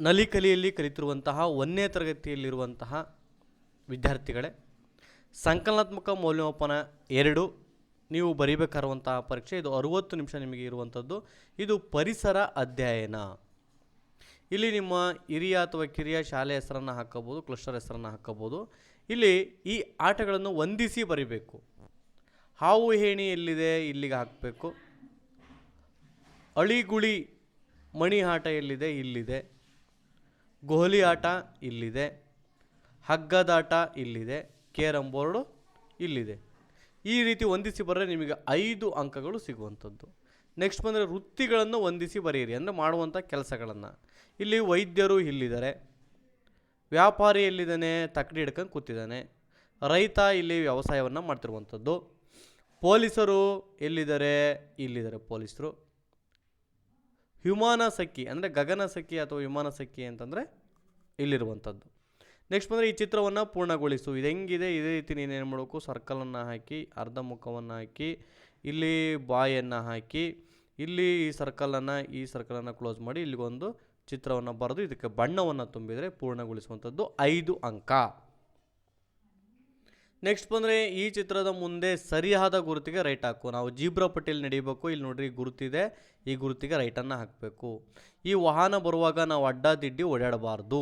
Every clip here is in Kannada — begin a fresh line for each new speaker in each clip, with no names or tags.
ನಲಿಕಲಿಯಲ್ಲಿ ಕಲಿತಿರುವಂತಹ, ಒಂದನೇ ತರಗತಿಯಲ್ಲಿರುವಂತಹ ವಿದ್ಯಾರ್ಥಿಗಳೇ, ಸಂಕಲನಾತ್ಮಕ ಮೌಲ್ಯಮಾಪನ ಎರಡು, ನೀವು ಬರೀಬೇಕಾರುವಂತಹ ಪರೀಕ್ಷೆ, ಇದು ಅರುವತ್ತು ನಿಮಿಷ ನಿಮಗೆ ಇರುವಂಥದ್ದು. ಇದು ಪರಿಸರ ಅಧ್ಯಯನ. ಇಲ್ಲಿ ನಿಮ್ಮ ಹಿರಿಯ ಅಥವಾ ಕಿರಿಯ ಶಾಲೆ ಹೆಸರನ್ನು ಹಾಕಬೋದು ಕ್ಲಸ್ಟರ್ ಹೆಸರನ್ನು ಹಾಕಬೋದು ಇಲ್ಲಿ ಈ ಆಟಗಳನ್ನು ವಂದಿಸಿ ಬರೀಬೇಕು. ಹಾವು, ಹೇಣಿ ಎಲ್ಲಿದೆ, ಇಲ್ಲಿಗೆ ಹಾಕಬೇಕು. ಅಳಿಗುಳಿ ಮಣಿ ಆಟ ಎಲ್ಲಿದೆ, ಇಲ್ಲಿದೆ. ಗೋಲಿ ಆಟ ಇಲ್ಲಿದೆ ಹಗ್ಗದಾಟ ಇಲ್ಲಿದೆ ಕೇರಮ್ ಬೋರ್ಡು ಇಲ್ಲಿದೆ. ಈ ರೀತಿ ಹೊಂದಿಸಿ ಬರೆದ್ರೆ ನಿಮಗೆ ಐದು ಅಂಕಗಳು ಸಿಗುವಂಥದ್ದು. ನೆಕ್ಸ್ಟ್ ಬಂದರೆ ವೃತ್ತಿಗಳನ್ನು ಹೊಂದಿಸಿ ಬರೆಯಿರಿ, ಅಂದರೆ ಮಾಡುವಂಥ ಕೆಲಸಗಳನ್ನು. ಇಲ್ಲಿ ವೈದ್ಯರು ಇಲ್ಲಿದ್ದಾರೆ, ವ್ಯಾಪಾರಿ ಎಲ್ಲಿದ್ದಾನೆ ತಕ್ಕಡಿ ಹಿಡ್ಕೊಂಡು ಕೂತಿದ್ದಾನೆ. ರೈತ ಇಲ್ಲಿ ವ್ಯವಸಾಯವನ್ನು ಮಾಡ್ತಿರುವಂಥದ್ದು. ಪೊಲೀಸರು ಎಲ್ಲಿದ್ದಾರೆ, ಇಲ್ಲಿದ್ದಾರೆ ಪೊಲೀಸರು. ವಿಮಾನ ಸಖಿ ಅಂದರೆ ಗಗನ ಸಖಿ ಅಥವಾ ವಿಮಾನ ಸಖಿ ಅಂತಂದರೆ ಇಲ್ಲಿರುವಂಥದ್ದು. ನೆಕ್ಸ್ಟ್ ಬಂದರೆ ಈ ಚಿತ್ರವನ್ನು ಪೂರ್ಣಗೊಳಿಸು. ಇದು ಹೆಂಗಿದೆ? ಇದೇ ರೀತಿ ನೀನೇನು ಮಾಡಬೇಕು? ಸರ್ಕಲನ್ನು ಹಾಕಿ, ಅರ್ಧ ಮುಖವನ್ನು ಹಾಕಿ, ಇಲ್ಲಿ ಬಾಯನ್ನು ಹಾಕಿ, ಇಲ್ಲಿ ಈ ಸರ್ಕಲನ್ನು ಈ ಸರ್ಕಲನ್ನು ಕ್ಲೋಸ್ ಮಾಡಿ ಇಲ್ಲಿಗೊಂದು ಚಿತ್ರವನ್ನು ಬರೆದು ಇದಕ್ಕೆ ಬಣ್ಣವನ್ನು ತುಂಬಿದರೆ ಪೂರ್ಣಗೊಳಿಸುವಂಥದ್ದು ಐದು ಅಂಕ. ನೆಕ್ಸ್ಟ್ ಬಂದರೆ ಈ ಚಿತ್ರದ ಮುಂದೆ ಸರಿಯಾದ ಗುರುತಿಗೆ ರೈಟ್ ಹಾಕು. ನಾವು ಜೀಬ್ರಾ ಪಟೇಲ್ ನಡೀಬೇಕು. ಇಲ್ಲಿ ನೋಡ್ರಿ ಗುರುತಿದೆ. ಈ ಗುರುತಿಗೆ ರೈಟನ್ನು ಹಾಕಬೇಕು. ಈ ವಾಹನ ಬರುವಾಗ ನಾವು ಅಡ್ಡ ದಿಡ್ಡಿ ಓಡಾಡಬಾರ್ದು.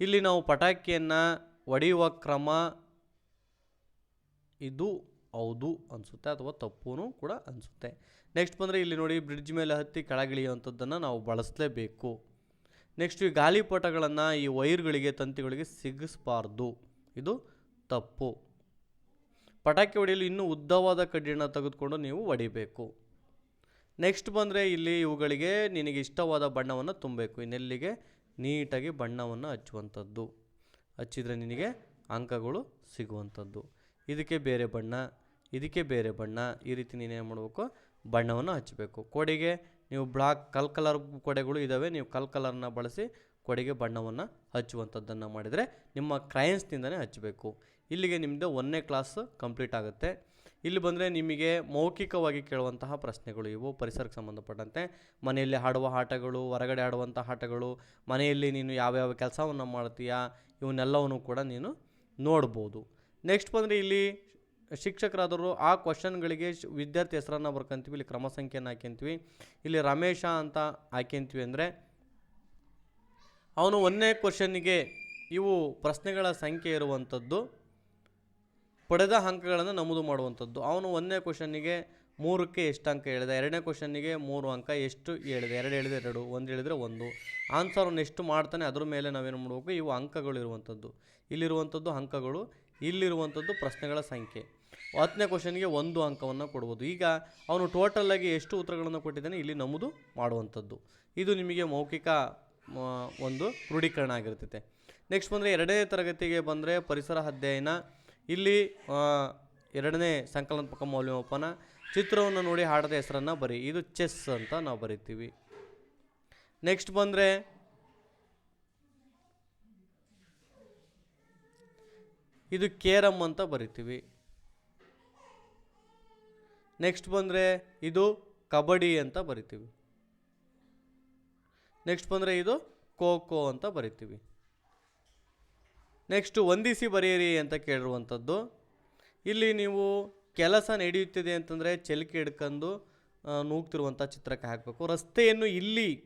ಇಲ್ಲಿ ನಾವು ಪಟಾಕಿಯನ್ನು ಹೊಡೆಯುವ ಕ್ರಮ ಇದು ಹೌದು ಅನಿಸುತ್ತೆ ಅಥವಾ ತಪ್ಪೂ ಕೂಡ ಅನಿಸುತ್ತೆ. ನೆಕ್ಸ್ಟ್ ಬಂದರೆ ಇಲ್ಲಿ ನೋಡಿ ಬ್ರಿಡ್ಜ್ ಮೇಲೆ ಹತ್ತಿ ಕೆಳಗಿಳಿಯುವಂಥದ್ದನ್ನು ನಾವು ಬಳಸಲೇಬೇಕು. ನೆಕ್ಸ್ಟ್ ಈ ಗಾಳಿಪಟಗಳನ್ನು ಈ ವೈರ್ಗಳಿಗೆ ತಂತಿಗಳಿಗೆ ಸಿಗಿಸಬಾರ್ದು. ಇದು ತಪ್ಪು. ಪಟಾಕಿ ಹೊಡೆಯಲು ಇನ್ನೂ ಉದ್ದವಾದ ಕಡ್ಡಿಯನ್ನು ತೆಗೆದುಕೊಂಡು ನೀವು ಹೊಡಿಬೇಕು. ನೆಕ್ಸ್ಟ್ ಬಂದರೆ ಇಲ್ಲಿ ಇವುಗಳಿಗೆ ನಿನಗೆ ಇಷ್ಟವಾದ ಬಣ್ಣವನ್ನು ತುಂಬಬೇಕು. ಇನ್ನೆಲ್ಲಿಗೆ? ನೀಟಾಗಿ ಬಣ್ಣವನ್ನು ಹಚ್ಚುವಂಥದ್ದು. ಹಚ್ಚಿದರೆ ನಿನಗೆ ಅಂಕಗಳು ಸಿಗುವಂಥದ್ದು. ಇದಕ್ಕೆ ಬೇರೆ ಬಣ್ಣ. ಇದಕ್ಕೆ ಬೇರೆ ಬಣ್ಣ. ಈ ರೀತಿ ನೀನೇನು ಮಾಡಬೇಕು? ಬಣ್ಣವನ್ನು ಹಚ್ಚಬೇಕು. ಕೊಡೆಗೆ ನೀವು ಬ್ಲಾಕ್ ಕಲ್ ಕಲರ್ ಕೊಡೆಗಳು ಇದ್ದಾವೆ ನೀವು ಕಲ್ ಕಲರ್ನ ಬಳಸಿ ಕೊಡೆಗೆ ಬಣ್ಣವನ್ನು ಹಚ್ಚುವಂಥದ್ದನ್ನು ಮಾಡಿದರೆ ನಿಮ್ಮ ಕ್ರಯನ್ಸ್ನಿಂದನೇ ಹಚ್ಚಬೇಕು. ಇಲ್ಲಿಗೆ ನಿಮ್ಮದು ಒಂದನೇ ಕ್ಲಾಸ್ ಕಂಪ್ಲೀಟ್ ಆಗುತ್ತೆ. ಇಲ್ಲಿ ಬಂದರೆ ನಿಮಗೆ ಮೌಖಿಕವಾಗಿ ಕೇಳುವಂತಹ ಪ್ರಶ್ನೆಗಳು ಇವು. ಪರಿಸರಕ್ಕೆ ಸಂಬಂಧಪಟ್ಟಂತೆ ಮನೆಯಲ್ಲಿ ಆಡುವ ಆಟಗಳು, ಹೊರಗಡೆ ಆಡುವಂಥ ಆಟಗಳು, ಮನೆಯಲ್ಲಿ ನೀನು ಯಾವ್ಯಾವ ಕೆಲಸವನ್ನು ಮಾಡ್ತೀಯಾ, ಇವನ್ನೆಲ್ಲವನ್ನು ಕೂಡ ನೀನು ನೋಡ್ಬೋದು. ನೆಕ್ಸ್ಟ್ ಬಂದರೆ ಇಲ್ಲಿ ಶಿಕ್ಷಕರಾದವರು ಆ ಕ್ವಶನ್ಗಳಿಗೆ ವಿದ್ಯಾರ್ಥಿ ಹೆಸರನ್ನು ಬರ್ಕೊಂತೀವಿ, ಇಲ್ಲಿ ಕ್ರಮ ಸಂಖ್ಯೆಯನ್ನು ಹಾಕ್ಯಂತೀವಿ. ಇಲ್ಲಿ ರಮೇಶ ಅಂತ ಹಾಕ್ಯಂತೀವಿ ಅಂದರೆ ಅವನು ಒಂದನೇ ಕ್ವಶನ್ನಿಗೆ ಇವು ಪ್ರಶ್ನೆಗಳ ಸಂಖ್ಯೆ ಇರುವಂಥದ್ದು ಪಡೆದ ಅಂಕಗಳನ್ನು ನಮೂದು ಮಾಡುವಂಥದ್ದು. ಅವನು ಒಂದನೇ ಕ್ವಶನ್ನಿಗೆ ಮೂರಕ್ಕೆ ಎಷ್ಟು ಅಂಕ ಹೇಳಿದೆ? ಎರಡನೇ ಕ್ವಶನ್ನಿಗೆ ಮೂರು ಅಂಕ ಎಷ್ಟು ಹೇಳಿದೆ? ಎರಡು ಹೇಳಿದ್ರೆ ಎರಡು, ಒಂದು ಹೇಳಿದರೆ ಒಂದು. ಆನ್ಸರ್ ಅವನು ಎಷ್ಟು ಮಾಡ್ತಾನೆ ಅದ್ರ ಮೇಲೆ ನಾವೇನು ಮಾಡಬೇಕು? ಇವು ಅಂಕಗಳು ಇರುವಂಥದ್ದು. ಇಲ್ಲಿರುವಂಥದ್ದು ಅಂಕಗಳು, ಇಲ್ಲಿರುವಂಥದ್ದು ಪ್ರಶ್ನೆಗಳ ಸಂಖ್ಯೆ. ಹತ್ತನೇ ಕ್ವಶನ್ಗೆ ಒಂದು ಅಂಕವನ್ನು ಕೊಡ್ಬೋದು. ಈಗ ಅವನು ಟೋಟಲಾಗಿ ಎಷ್ಟು ಉತ್ತರಗಳನ್ನು ಕೊಟ್ಟಿದ್ದಾನೆ ಇಲ್ಲಿ ನಮೂದು ಮಾಡುವಂಥದ್ದು. ಇದು ನಿಮಗೆ ಮೌಖಿಕ ಒಂದು ಕ್ರೋಢೀಕರಣ ಆಗಿರ್ತೈತೆ. ನೆಕ್ಸ್ಟ್ ಬಂದರೆ ಎರಡನೇ ತರಗತಿಗೆ ಬಂದರೆ ಪರಿಸರ ಅಧ್ಯಯನ ಇಲ್ಲಿ ಎರಡನೇ ಸಂಕಲನಾತ್ಮಕ ಮೌಲ್ಯಮಾಪನ ಚಿತ್ರವನ್ನು ನೋಡಿ ಹಾಡದ ಹೆಸರನ್ನು ಬರಿ. ಇದು ಚೆಸ್ ಅಂತ ನಾವು ಬರಿತೀವಿ. ನೆಕ್ಸ್ಟ್ ಬಂದರೆ, ಇದು ಕೇರಮ್ ಅಂತ ಬರಿತೀವಿ. ನೆಕ್ಸ್ಟ್ ಬಂದರೆ, ಇದು ಕಬಡ್ಡಿ ಅಂತ ಬರಿತೀವಿ. ನೆಕ್ಸ್ಟ್ ಬಂದರೆ, ಇದು ಖೋ ಖೋ ಅಂತ ಬರಿತೀವಿ. ನೆಕ್ಸ್ಟ್ ಹೊಂದಿಸಿ ಬರೆಯಿರಿ ಅಂತ ಕೇಳಿರುವಂಥದ್ದು. ಇಲ್ಲಿ ನೀವು ಕೆಲಸ ನಡೆಯುತ್ತಿದೆ ಅಂತಂದರೆ ಚಲಿಕೆ ಹಿಡ್ಕೊಂಡು ನೂಗ್ತಿರುವಂಥ ಚಿತ್ರಕ್ಕೆ ಹಾಕಬೇಕು. ರಸ್ತೆಯನ್ನು ಇಲ್ಲಿ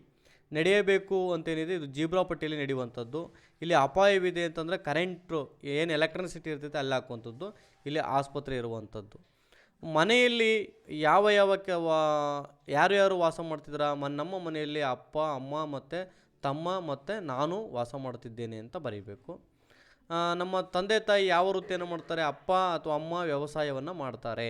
ನಡೆಯಬೇಕು ಅಂತೇನಿದೆ, ಇದು ಜೀಬ್ರಾ ಪಟ್ಟಿಯಲ್ಲಿ ನಡೆಯುವಂಥದ್ದು. ಇಲ್ಲಿ ಅಪಾಯವಿದೆ ಅಂತಂದರೆ ಕರೆಂಟು, ಏನು ಎಲೆಕ್ಟ್ರಿಸಿಟಿ ಇರ್ತೈತೆ ಅಲ್ಲಿ ಹಾಕುವಂಥದ್ದು. ಇಲ್ಲಿ ಆಸ್ಪತ್ರೆ ಇರುವಂಥದ್ದು. ಮನೆಯಲ್ಲಿ ಯಾವ ಯಾವ ವಾ- ಯಾರು ಯಾರು ವಾಸ ಮಾಡ್ತಿದ್ರ ಮ, ನಮ್ಮ ಮನೆಯಲ್ಲಿ ಅಪ್ಪ, ಅಮ್ಮ ಮತ್ತು ತಮ್ಮ ಮತ್ತು ನಾನು ವಾಸ ಮಾಡ್ತಿದ್ದೇನೆ ಅಂತ ಬರೀಬೇಕು. ನಮ್ಮ ತಂದೆ ತಾಯಿ ಯಾವ ವೃತ್ತಿಯನ್ನು ಮಾಡ್ತಾರೆ? ಅಪ್ಪ ಅಥವಾ ಅಮ್ಮ ವ್ಯವಸಾಯವನ್ನು ಮಾಡ್ತಾರೆ,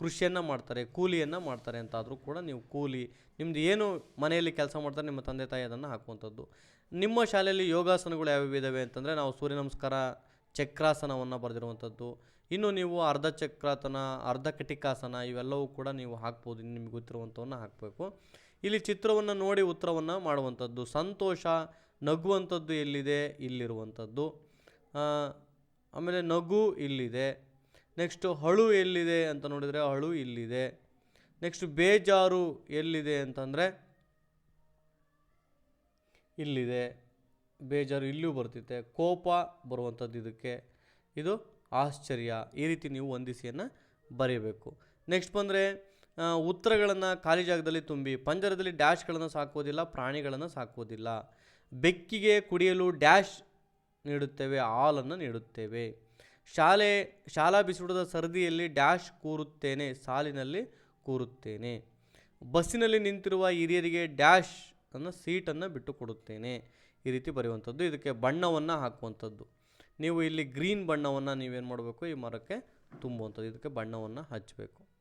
ಕೃಷಿಯನ್ನು ಮಾಡ್ತಾರೆ, ಕೂಲಿಯನ್ನು ಮಾಡ್ತಾರೆ ಅಂತಾದರೂ ಕೂಡ ನೀವು ಕೂಲಿ ನಿಮ್ಮದು ಏನು ಮನೆಯಲ್ಲಿ ಕೆಲಸ ಮಾಡ್ತಾರೆ ನಿಮ್ಮ ತಂದೆ ತಾಯಿ ಅದನ್ನು ಹಾಕುವಂಥದ್ದು. ನಿಮ್ಮ ಶಾಲೆಯಲ್ಲಿ ಯೋಗಾಸನಗಳು ಯಾವ್ಯಾವ ಇದ್ದಾವೆ ಅಂತಂದರೆ ನಾವು ಸೂರ್ಯ ನಮಸ್ಕಾರ ಚಕ್ರಾಸನವನ್ನು ಬರೆದಿರುವಂಥದ್ದು. ಇನ್ನು ನೀವು ಅರ್ಧ ಚಕ್ರಾಸನ, ಅರ್ಧ ಕಟಿಕಾಸನ ಇವೆಲ್ಲವೂ ಕೂಡ ನೀವು ಹಾಕ್ಬೋದು, ನಿಮಗೆ ಗೊತ್ತಿರುವಂಥವನ್ನು ಹಾಕಬೇಕು. ಇಲ್ಲಿ ಚಿತ್ರವನ್ನು ನೋಡಿ ಉತ್ತರವನ್ನು ಮಾಡುವಂಥದ್ದು. ಸಂತೋಷ ನಗುವಂಥದ್ದು ಎಲ್ಲಿದೆ? ಇಲ್ಲಿರುವಂಥದ್ದು. ಆಮೇಲೆ ನಗು ಇಲ್ಲಿದೆ. ನೆಕ್ಸ್ಟು ಹಳು ಎಲ್ಲಿದೆ ಅಂತ ನೋಡಿದರೆ ಹಳು ಇಲ್ಲಿದೆ. ನೆಕ್ಸ್ಟ್ ಬೇಜಾರು ಎಲ್ಲಿದೆ ಅಂತಂದರೆ ಇಲ್ಲಿದೆ. ಬೇಜಾರು ಇಲ್ಲೂ ಬರ್ತಿತ್ತೆ ಕೋಪ ಬರುವಂಥದ್ದು ಇದಕ್ಕೆ. ಇದು ಆಶ್ಚರ್ಯ. ಈ ರೀತಿ ನೀವು ಹೊಂದಿಸಿಯನ್ನು ಬರೀಬೇಕು. ನೆಕ್ಸ್ಟ್ ಬಂದರೆ ಉತ್ತರಗಳನ್ನು ಖಾಲಿ ಜಾಗದಲ್ಲಿ ತುಂಬಿ, ಪಂಜರದಲ್ಲಿ ಡ್ಯಾಶ್ಗಳನ್ನು ಸಾಕೋದಿಲ್ಲ ಪ್ರಾಣಿಗಳನ್ನು ಸಾಕೋದಿಲ್ಲ ಬೆಕ್ಕಿಗೆ ಕುಡಿಯಲು ಡ್ಯಾಶ್ ನೀಡುತ್ತೇವೆ, ಹಾಲನ್ನು ನೀಡುತ್ತೇವೆ. ಶಾಲೆ, ಶಾಲಾ ಬಿಸಿಬಿಡದ ಸರದಿಯಲ್ಲಿ ಡ್ಯಾಶ್ ಕೂರುತ್ತೇನೆ, ಸಾಲಿನಲ್ಲಿ ಕೂರುತ್ತೇನೆ. ಬಸ್ಸಿನಲ್ಲಿ ನಿಂತಿರುವ ಹಿರಿಯರಿಗೆ ಡ್ಯಾಶ್ ಅನ್ನು, ಸೀಟನ್ನು ಬಿಟ್ಟು ಕೊಡುತ್ತೇನೆ ಈ ರೀತಿ ಬರೆಯುವಂಥದ್ದು. ಇದಕ್ಕೆ ಬಣ್ಣವನ್ನು ಹಾಕುವಂಥದ್ದು. ನೀವು ಇಲ್ಲಿ ಗ್ರೀನ್ ಬಣ್ಣವನ್ನು ನೀವೇನು ಮಾಡಬೇಕು? ಈ ಮರಕ್ಕೆ ತುಂಬುವಂಥದ್ದು. ಇದಕ್ಕೆ ಬಣ್ಣವನ್ನು ಹಚ್ಚಬೇಕು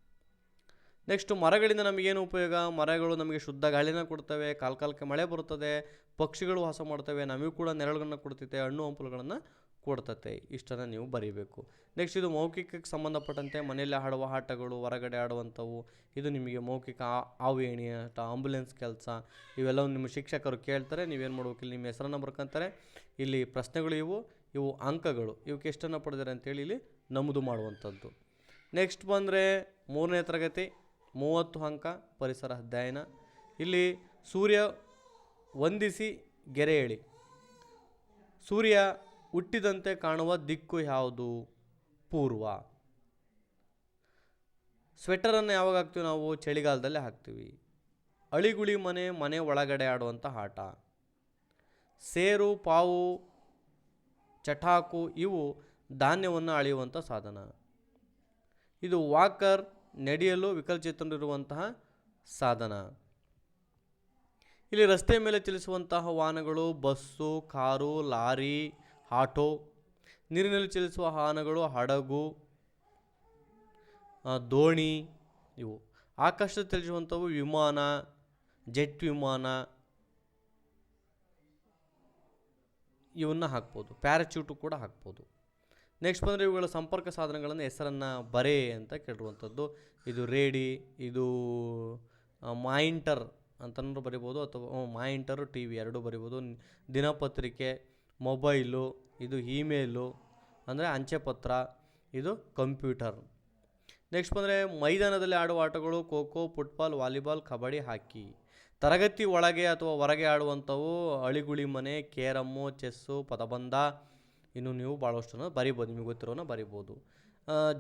ನೆಕ್ಸ್ಟ್ ಮರಗಳಿಂದ ನಮಗೇನು ಉಪಯೋಗ? ಮರಗಳು ನಮಗೆ ಶುದ್ಧ ಗಾಳಿನ ಕೊಡ್ತವೆ ಕಾಲ ಕಾಲಕ್ಕೆ ಮಳೆ ಬರುತ್ತದೆ, ಪಕ್ಷಿಗಳು ವಾಸ ಮಾಡ್ತವೆ, ನಮಗೂ ಕೂಡ ನೆರಳುಗಳನ್ನ ಕೊಡ್ತೈತೆ, ಹಣ್ಣು ಹಂಪಲುಗಳನ್ನು ಕೊಡ್ತತೆ. ಇಷ್ಟನ್ನು ನೀವು ಬರೀಬೇಕು. ನೆಕ್ಸ್ಟ್ ಇದು ಮೌಖಿಕಕ್ಕೆ ಸಂಬಂಧಪಟ್ಟಂತೆ ಮನೆಯಲ್ಲಿ ಆಡುವ ಆಟಗಳು, ಹೊರಗಡೆ ಆಡುವಂಥವು. ಇದು ನಿಮಗೆ ಮೌಖಿಕ ಆ- ಹಾವು ಏಣಿ ಆಟ ಆಂಬುಲೆನ್ಸ್ ಕೆಲಸ. ಇವೆಲ್ಲವೂ ನಿಮ್ಮ ಶಿಕ್ಷಕರು ಕೇಳ್ತಾರೆ, ನೀವೇನು ಮಾಡ್ಬೇಕು? ಇಲ್ಲಿ ನಿಮ್ಮ ಹೆಸರನ್ನು ಬರ್ಕೊಂತಾರೆ. ಇಲ್ಲಿ ಪ್ರಶ್ನೆಗಳು ಇವು ಇವು ಅಂಕಗಳು. ಇವಕ್ಕೆ ಎಷ್ಟನ್ನು ಪಡೆದಿದೆ ಅಂತೇಳಿ ಇಲ್ಲಿ ನಮೂದು ಮಾಡುವಂಥದ್ದು. ನೆಕ್ಸ್ಟ್ ಬಂದರೆ ಮೂರನೇ ತರಗತಿ. ಮೂವತ್ತು ಅಂಕ, ಪರಿಸರ ಅಧ್ಯಯನ. ಇಲ್ಲಿ ಸೂರ್ಯ ವಂದಿಸಿ ಗೆರೆ ಎಳಿ. ಸೂರ್ಯ ಹುಟ್ಟಿದಂತೆ ಕಾಣುವ ದಿಕ್ಕು ಯಾವುದು? ಪೂರ್ವ. ಸ್ವೆಟರನ್ನು ಯಾವಾಗ ಹಾಕ್ತೀವಿ ನಾವು? ಚಳಿಗಾಲದಲ್ಲಿ ಹಾಕ್ತೀವಿ. ಅಳಿಗುಳಿ ಮನೆ ಮನೆ ಒಳಗಡೆ ಆಡುವಂಥ ಆಟ. ಸೇರು, ಪಾವು, ಚಟಾಕು ಇವು ಧಾನ್ಯವನ್ನು ಅಳೆಯುವಂಥ ಸಾಧನ. ಇದು ವಾಕರ್ ನಡೆಯಲು ವಿಕಲಚೇತನರಿರುವಂತಹ ಸಾಧನ. ಇಲ್ಲಿ ರಸ್ತೆ ಮೇಲೆ ಚಲಿಸುವಂತಹ ವಾಹನಗಳು ಬಸ್ಸು, ಕಾರು, ಲಾರಿ, ಆಟೋ, ನೀರಿನಲ್ಲಿ ಚಲಿಸುವ ವಾಹನಗಳು, ಹಡಗು ದೋಣಿ, ಇವು. ಆಕಾಶದಲ್ಲಿ ಚಲಿಸುವಂಥವು ವಿಮಾನ, ಜೆಟ್ ವಿಮಾನ, ಇವನ್ನ ಹಾಕ್ಬೋದು. ಪ್ಯಾರಚೂಟು ಕೂಡ ಹಾಕ್ಬೋದು. ನೆಕ್ಸ್ಟ್ ಬಂದರೆ ಇವುಗಳ ಸಂಪರ್ಕ ಸಾಧನಗಳನ್ನು ಹೆಸರನ್ನು ಬರೆ ಅಂತ ಕೇಳಿರುವಂಥದ್ದು. ಇದು ರೇಡಿ, ಇದು ಮಾಯಿಂಟರ್ ಅಂತಲೂ ಬರಿಬೋದು ಅಥವಾ ಮಾಯಿಂಟರ್ ಟಿ ವಿ ಎರಡೂ ಬರಿಬೋದು. ದಿನಪತ್ರಿಕೆ, ಮೊಬೈಲು, ಇದು ಇಮೇಲು, ಅಂದರೆ ಅಂಚೆ ಪತ್ರ, ಇದು ಕಂಪ್ಯೂಟರ್. ನೆಕ್ಸ್ಟ್ ಬಂದರೆ ಮೈದಾನದಲ್ಲಿ ಆಡುವ ಆಟಗಳು kho, football, volleyball, kabaddi, hockey. ತರಗತಿ ಒಳಗೆ ಅಥವಾ ಹೊರಗೆ ಆಡುವಂಥವು ಅಳಿಗುಳಿ ಮನೆ, ಕೇರಮ್ಮು, ಚೆಸ್ಸು, ಪದಬಂಧ ಇನ್ನು ನೀವು ಭಾಳಷ್ಟನ್ನು ಬರಿಬೋದು, ನಿಮಗೆ ಗೊತ್ತಿರೋನ ಬರಿಬೋದು.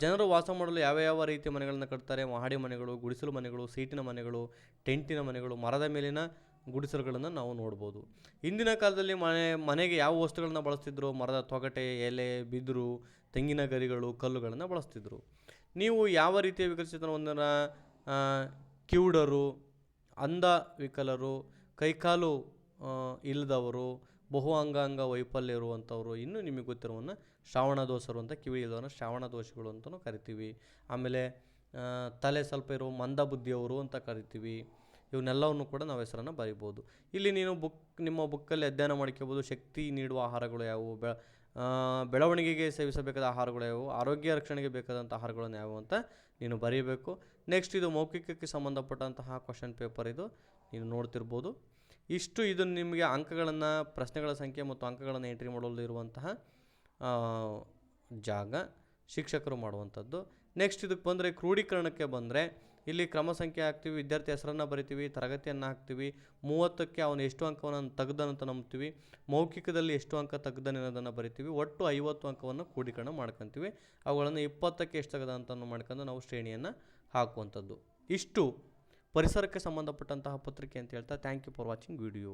ಜನರು ವಾಸ ಮಾಡಲು ಯಾವ ಯಾವ ರೀತಿಯ ಮನೆಗಳನ್ನು ಕಟ್ತಾರೆ? ಮಹಡಿ ಮನೆಗಳು, ಗುಡಿಸಲು ಮನೆಗಳು, ಸೀಟಿನ ಮನೆಗಳು, ಟೆಂಟಿನ ಮನೆಗಳು, ಮರದ ಮೇಲಿನ ಗುಡಿಸಲುಗಳನ್ನು ನಾವು ನೋಡ್ಬೋದು. ಇಂದಿನ ಕಾಲದಲ್ಲಿ ಮನೆ, ಮನೆಗೆ ಯಾವ ವಸ್ತುಗಳನ್ನು ಬಳಸ್ತಿದ್ರು? ಮರದ ತೊಗಟೆ, ಎಲೆ, ಬಿದಿರು, ತೆಂಗಿನ ಗರಿಗಳು, ಕಲ್ಲುಗಳನ್ನು ಬಳಸ್ತಿದ್ರು. ನೀವು ಯಾವ ರೀತಿಯ ವಿಕಸಿತ ಒಂದನ್ನು ಕಿವುಡರು, ಅಂಧ ವಿಕಲರು, ಕೈಕಾಲು ಇಲ್ಲದವರು ಬಹು ಅಂಗಾಂಗ ವೈಫಲ್ಯ ಇರುವಂಥವ್ರು ಇನ್ನೂ ನಿಮಗೆ ಗೊತ್ತಿರೋವನ್ನ ಶ್ರಾವಣ ದೋಷರು ಅಂತ ಕಿವಿ ಇಲ್ಲವನ್ನ ಶ್ರಾವಣ ದೋಷಗಳು ಅಂತಲೂ ಕರಿತೀವಿ. ಆಮೇಲೆ ತಲೆ ಸ್ವಲ್ಪ ಇರೋ ಮಂದ ಬುದ್ಧಿಯವರು ಅಂತ ಕರಿತೀವಿ. ಇವನ್ನೆಲ್ಲವನ್ನು ಕೂಡ ನಾವು ಹೆಸರನ್ನು ಬರಿಬೋದು. ಇಲ್ಲಿ ನೀನು ಬುಕ್, ನಿಮ್ಮ ಬುಕ್ಕಲ್ಲಿ ಅಧ್ಯಯನ ಮಾಡ್ಕೋಬೋದು ಶಕ್ತಿ ನೀಡುವ ಆಹಾರಗಳು ಯಾವುವು? ಬೆ ಬೆಳವಣಿಗೆಗೆ ಸೇವಿಸಬೇಕಾದ ಆಹಾರಗಳು ಯಾವುವು? ಆರೋಗ್ಯ ರಕ್ಷಣೆಗೆ ಬೇಕಾದಂಥ ಆಹಾರಗಳನ್ನು ಯಾವುವು ಅಂತ ನೀನು ಬರೀಬೇಕು. ನೆಕ್ಸ್ಟ್ ಇದು ಮೌಖಿಕಕ್ಕೆ ಸಂಬಂಧಪಟ್ಟಂತಹ ಕ್ವಶನ್ ಪೇಪರ್ ಇದು. ನೀನು ನೋಡ್ತಿರ್ಬೋದು. ಇಷ್ಟು ಇದು ನಿಮಗೆ ಅಂಕಗಳನ್ನು, ಪ್ರಶ್ನೆಗಳ ಸಂಖ್ಯೆ ಮತ್ತು ಅಂಕಗಳನ್ನು ಎಂಟ್ರಿ ಮಾಡಲು ಇರುವಂತಹ ಜಾಗ ಶಿಕ್ಷಕರು ಮಾಡುವಂಥದ್ದು. ನೆಕ್ಸ್ಟ್ ಇದಕ್ಕೆ ಬಂದರೆ ಕ್ರೋಢೀಕರಣಕ್ಕೆ ಬಂದರೆ, ಇಲ್ಲಿ ಕ್ರಮ ಸಂಖ್ಯೆ ಹಾಕ್ತೀವಿ, ವಿದ್ಯಾರ್ಥಿ ಹೆಸರನ್ನು ಬರಿತೀವಿ, ತರಗತಿಯನ್ನು ಹಾಕ್ತೀವಿ, ಮೂವತ್ತಕ್ಕೆ ಅವನು ಎಷ್ಟು ಅಂಕವನ್ನು ತೆಗ್ದನಂತ ನಂಬ್ತೀವಿ, ಮೌಖಿಕದಲ್ಲಿ ಎಷ್ಟು ಅಂಕ ತೆಗ್ದನೆ ಅನ್ನೋದನ್ನು ಬರಿತೀವಿ, ಒಟ್ಟು ಐವತ್ತು ಅಂಕವನ್ನು ಕ್ರೋಢೀಕರಣ ಮಾಡ್ಕೊತೀವಿ. ಅವುಗಳನ್ನು ಇಪ್ಪತ್ತಕ್ಕೆ ಎಷ್ಟು ತೆಗೆದ ಅಂತ ಮಾಡ್ಕೊಂಡು ನಾವು ಶ್ರೇಣಿಯನ್ನು ಹಾಕುವಂಥದ್ದು. ಇಷ್ಟು. ಪರಿಸರಕ್ಕೆ ಸಂಬಂಧಪಟ್ಟಂತಹ ಪತ್ರಿಕೆ ಅಂತ ಹೇಳ್ತಾ thank you for watching video